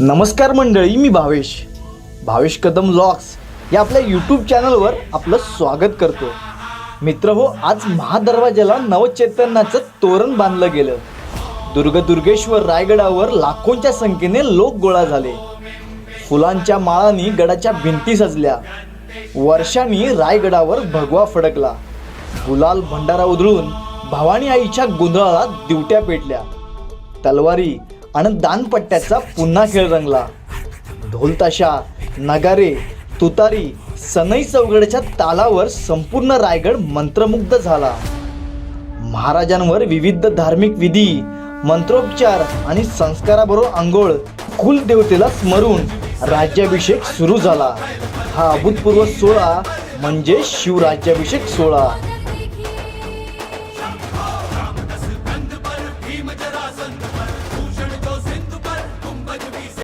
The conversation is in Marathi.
नमस्कार मंडळी मी भावेश. भावेश कदम लॉक्स या आपल्या यूट्यूब चॅनलवर आपलं स्वागत करतो. मित्र हो आज महादरवाज्याला नवचैतन्याचं तोरण बांधलं गेलं. दुर्गदुर्गेश्वर रायगडावर लाखोंच्या संख्येने लोक गोळा झाले. फुलांच्या माळांनी गडाच्या भिंती सजल्या. वर्षांनी रायगडावर भगवा फडकला. गुलाल भंडारा उधळून भवानी आईच्या गोंधळाला दिवट्या पेटल्या. तलवारी आणि दानपट्ट्याचा पुन्हा खेळ रंगला. ढोलताशा नगारे तुतारी सनई चौघडच्या तालावर संपूर्ण रायगड मंत्रमुग्ध झाला. महाराजांवर विविध धार्मिक विधी मंत्रोपचार आणि संस्काराबरोबर आंघोळ कुलदेवतेला स्मरून राज्याभिषेक सुरू झाला. हा अभूतपूर्व सोहळा म्हणजे शिवराज्याभिषेक सोहळा.